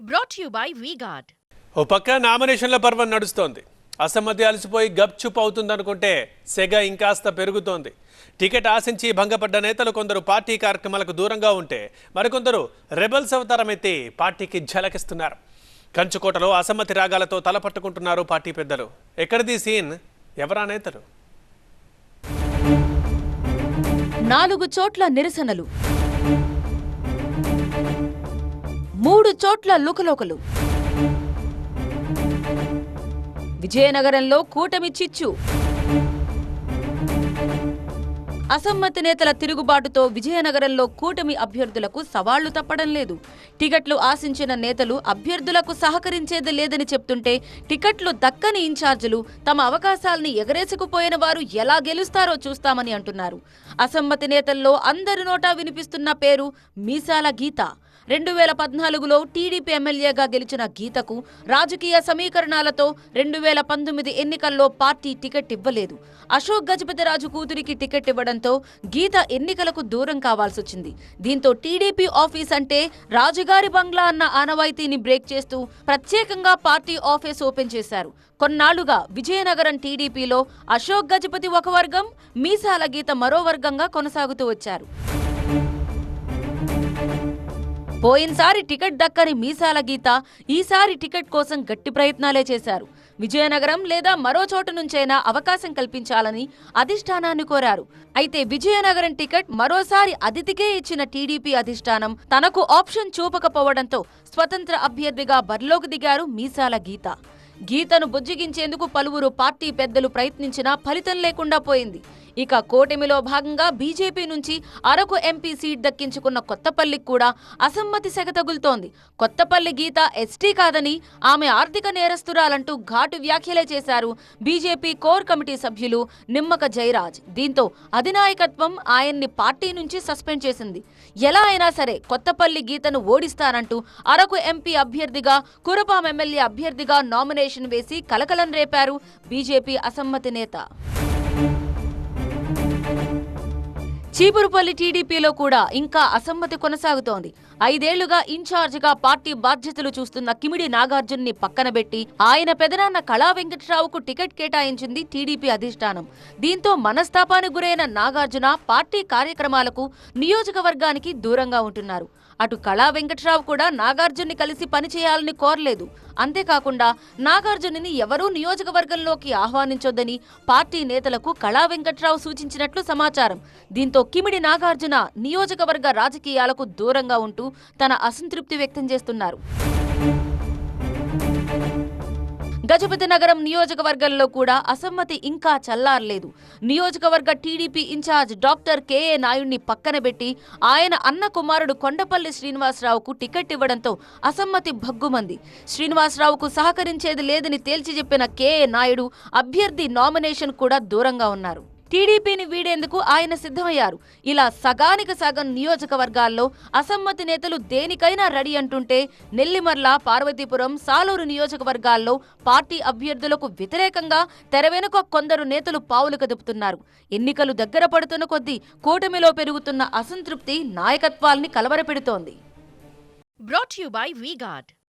to you by VGuard. ఓ పక్క నామినేషన్ల పర్వం నడుస్తోంది. అసమ్మతి అలసిపోయి గప్చుప్ అవుతుందనుకుంటే సెగ ఇంకాస్త పెరుగుతోంది. టికెట్ ఆశించి భంగపడ్డ నేతలు కొందరు పార్టీ కార్యక్రమాలకు దూరంగా ఉంటే మరికొందరు రెబల్స్ అవతారం ఎత్తి పార్టీకి ఝలకిస్తున్నారు. కంచుకోటలో అసమ్మతి రాగాలతో తలపట్టుకుంటున్నారు పార్టీ పెద్దలు. ఎక్కడిది సీన్? ఎవరా నేతలు? నాలుగు చోట్ల నిరసనలు. మూడు చోట్ల లుకలోకలు. విజయనగరంలో కూటమి చిచ్చు. అసమ్మతి నేతల తిరుగుబాటుతో విజయనగరంలో కూటమి అభ్యర్థులకు సవాళ్ళు తప్పడం లేదు. టికెట్లు ఆశించిన నేతలు అభ్యర్థులకు సహకరించేది లేదని చెప్తుంటే టికెట్లు దక్కని ఇన్ఛార్జీలు తమ అవకాశాల్ని ఎగరేసుకుపోయిన వారు ఎలా గెలుస్తారో చూస్తామని అంటున్నారు. అసమ్మతి నేతల్లో అందరి నోటా వినిపిస్తున్న పేరు మీసాల గీత. రెండు వేల పద్నాలుగులో టీడీపీ ఎమ్మెల్యేగా గెలిచిన గీతకు రాజకీయ సమీకరణాలతో రెండు వేల పంతొమ్మిది ఎన్నికల్లో పార్టీ టికెట్ ఇవ్వలేదు. అశోక్ గజపతిరాజు కూతురికి టికెట్ ఇవ్వడంతో గీత ఎన్నికలకు దూరం కావాల్సొచ్చింది దీంతో టీడీపీ ఆఫీస్ అంటే రాజుగారి బంగ్లా అన్న ఆనవాయితీని బ్రేక్ చేస్తూ ప్రత్యేకంగా పార్టీ ఆఫీస్ ఓపెన్ చేశారు. కొన్నాళ్ళుగా విజయనగరం టీడీపీలో అశోక్ గజపతి ఒక వర్గం మీసాల గీత మరో వర్గంగా కొనసాగుతూ వచ్చారు. పోయినసారి టికెట్ దక్కని మీసాల గీత ఈసారి టికెట్ కోసం గట్టి ప్రయత్నాలే చేశారు. విజయనగరం లేదా మరో చోటు నుంచైనా అవకాశం కల్పించాలని అధిష్టానాన్ని కోరారు. అయితే విజయనగరం టికెట్ మరోసారి అతిథికే ఇచ్చిన టీడీపీ అధిష్టానం తనకు ఆప్షన్ చూపకపోవడంతో స్వతంత్ర అభ్యర్థిగా బరిలోకి దిగారు మీసాల గీత. గీతను బుజ్జిగించేందుకు పలువురు పార్టీ పెద్దలు ప్రయత్నించినా ఫలితం లేకుండా పోయింది. ఇక కూటమిలో భాగంగా బీజేపీ నుంచి అరకు ఎంపీ సీట్ దక్కించుకున్న కొత్తపల్లికి కూడా అసమ్మతి సెగ తగులుతోంది. కొత్తపల్లి గీత ఎస్టీ కాదని ఆమె ఆర్థిక నేరస్తురాలంటూ ఘాటు వ్యాఖ్యలే చేశారు బీజేపీ కోర్ కమిటీ సభ్యులు నిమ్మక జయరాజ్. దీంతో అధినాయకత్వం ఆయన్ని పార్టీ నుంచి సస్పెండ్ చేసింది. ఎలా అయినా సరే కొత్తపల్లి గీతను ఓడిస్తానంటూ అరకు ఎంపీ అభ్యర్థిగా కురపాం ఎమ్మెల్యే అభ్యర్థిగా నామినేషన్ వేసి కలకలం రేపారు బీజేపీ అసమ్మతి నేత. చీపురుపల్లి టీడీపీలో కూడా ఇంకా అసమ్మతి కొనసాగుతోంది. ఐదేళ్ళుగా ఇన్ఛార్జిగా పార్టీ బాధ్యతలు చూస్తున్న కిమిడి నాగార్జున్ని పక్కనబెట్టి ఆయన పెదనాన్న కళా వెంకట్రావుకు టికెట్ కేటాయించింది టీడీపీ అధిష్టానం. దీంతో మనస్తాపానికి గురైన నాగార్జున పార్టీ కార్యక్రమాలకు నియోజకవర్గానికి దూరంగా ఉంటున్నారు. అటు కళా వెంకట్రావు కూడా నాగార్జున్ని కలిసి పనిచేయాలని కోరలేదు. అంతేకాకుండా నాగార్జునని ఎవరూ నియోజకవర్గంలోకి ఆహ్వానించొద్దని పార్టీ నేతలకు కళా వెంకట్రావు సూచించినట్లు సమాచారం. దీంతో కిమిడి నాగార్జున నియోజకవర్గ రాజకీయాలకు దూరంగా ఉంటూ తన అసంతృప్తి వ్యక్తం చేస్తున్నారు. గజపతి నగరం నియోజకవర్గంలో కూడా అసమ్మతి ఇంకా చల్లారలేదు. నియోజకవర్గ టీడీపీ ఇన్ఛార్జ్ డాక్టర్ కేఏ నాయుడిని పక్కనబెట్టి ఆయన అన్న కుమారుడు కొండపల్లి శ్రీనివాసరావుకు టికెట్ ఇవ్వడంతో అసమ్మతి భగ్గుమంది. శ్రీనివాసరావుకు సహకరించేది లేదని తేల్చి చెప్పిన కేఏ నాయుడు అభ్యర్థి నామినేషన్ కూడా దూరంగా ఉన్నారు. టీడీపీని వీడేందుకు ఆయన సిద్ధమయ్యారు? ఇలా సగానికి సగం నియోజకవర్గాల్లో అసమ్మతి నేతలు దేనికైనా రెడీ అంటుంటే నెల్లిమర్ల పార్వతీపురం సాలూరు నియోజకవర్గాల్లో పార్టీ అభ్యర్థులకు వ్యతిరేకంగా తెరవెనుక కొందరు నేతలు పావులు కదుపుతున్నారు. ఎన్నికలు దగ్గర పడుతున్న కొద్దీ కూటమిలో పెరుగుతున్న అసంతృప్తి నాయకత్వాల్ని కలవరపెడుతోంది. Brought to by by